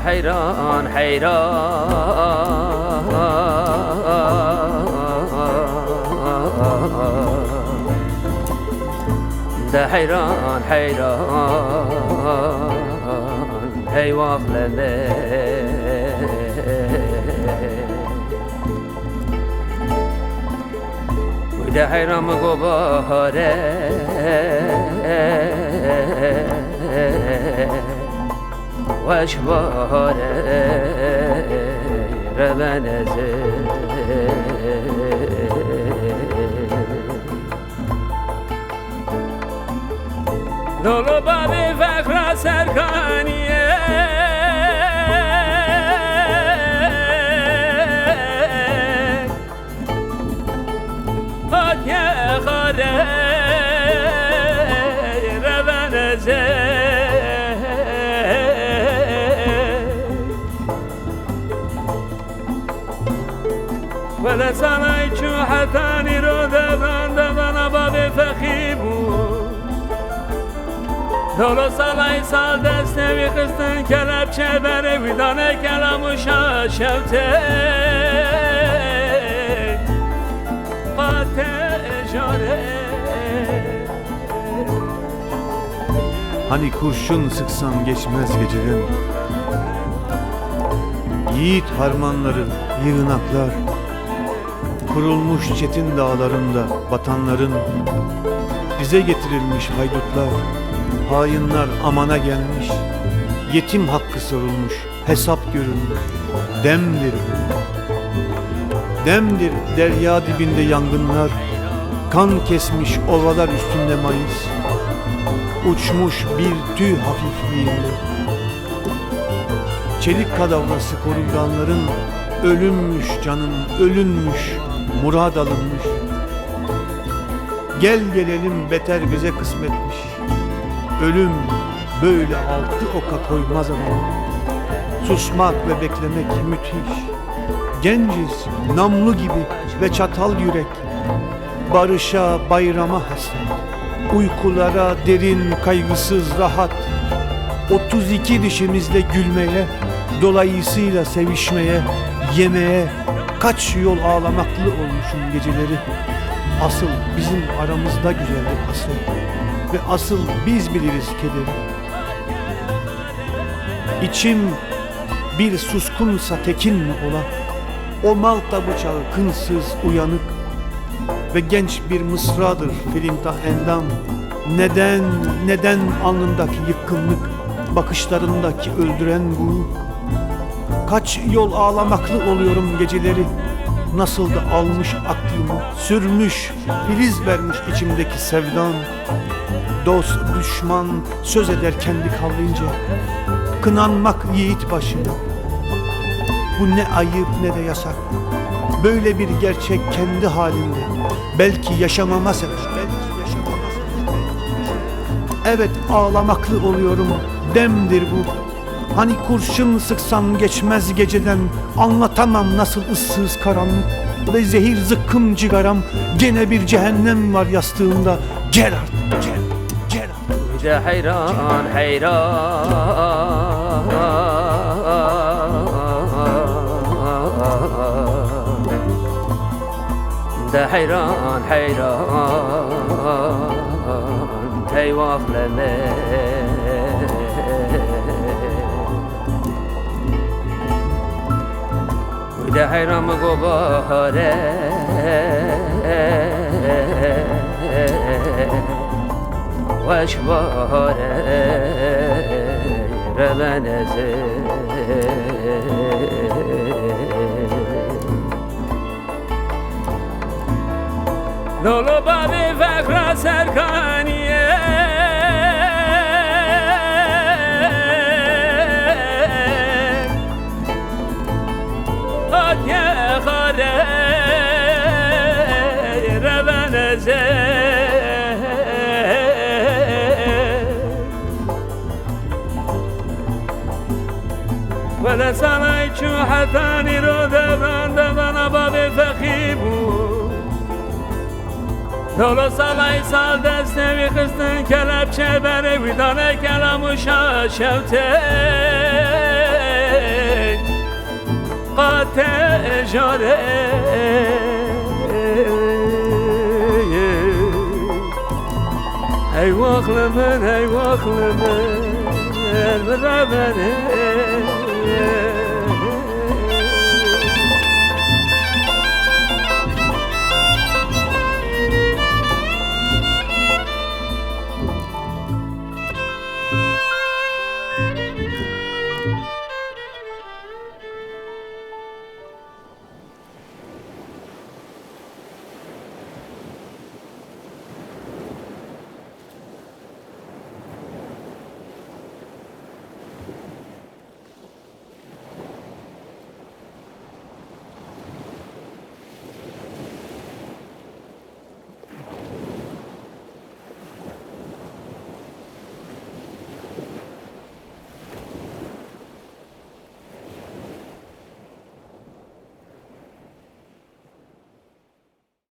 حيران حيران. ده حيران حيران. هي واخلة وده حيران مقبارة واشبار دولو بابی فکر سرکانیه ولا سنای چو حتانی رو دبران دبنا باب فخیبو دولو سالای سال دست نمی خستن کلب چه بره ویدانه کلمو شاشفته قاته جاره Hani kurşun sıksan geçmez geceden Yiğit harmanları, yığınaklar Kurulmuş çetin dağlarında batanların Bize getirilmiş haydutlar Hainler amana gelmiş Yetim hakkı sorulmuş Hesap görülmüş Demdir. Demdir derya dibinde yangınlar Kan kesmiş ovalar üstünde mayıs Uçmuş bir tüy hafifliğinde Çelik kadavlası koruganların Ölünmüş canım ölünmüş Murad alınmış. Gel gelelim beter bize kısmetmiş. Ölüm böyle altı oka koymaz ama. Susmak ve beklemek müthiş. Genciz, namlu gibi ve çatal yürek. Barışa, bayrama hasret. Uykulara derin, kaygısız, rahat. 32 dişimizle gülmeye Dolayısıyla sevişmeye, yemeye Kaç yol ağlamaklı olmuşum geceleri. Asıl bizim aramızda güzeldir hasret Ve asıl biz biliriz kederi. İçim bir suskunsa tekin mi ola. O Malta bıçağı kınsız uyanık. Ve genç bir mısradır filintah endam. Neden, neden alnındaki yıkkınlık Bakışlarındaki öldüren bu Kaç yol ağlamaklı oluyorum geceleri. Nasıl da almış aklımı Sürmüş, filiz vermiş içimdeki sevdan. Dost, düşman söz eder kendi kavlince Kınanmak yiğit başına. Bu ne ayıp ne de yasak. Böyle bir gerçek kendi halinde Belki yaşamama Belki yaşamama sebep. Evet ağlamaklı oluyorum. Demdir bu Hani kurşun sıksam geçmez geceden Anlatamam nasıl ıssız karanlık Ve zehir zıkkım cigaram Gene bir cehennem var yastığımda. Gel artık gel gel Gece hayran hayran. De hayran hayran. Teyvaflemek هي واخلة وده حيران مقبارة واشبار دولو بابی فکر سرکانیه خاک خاره ولا سنای چو حتانی رو دبران دبنا باب فخیبو Dolu salay sal destemi kıstın kelepçe beni vidane kelamuşa جاره. هی واخل من هی واخل من برابر هی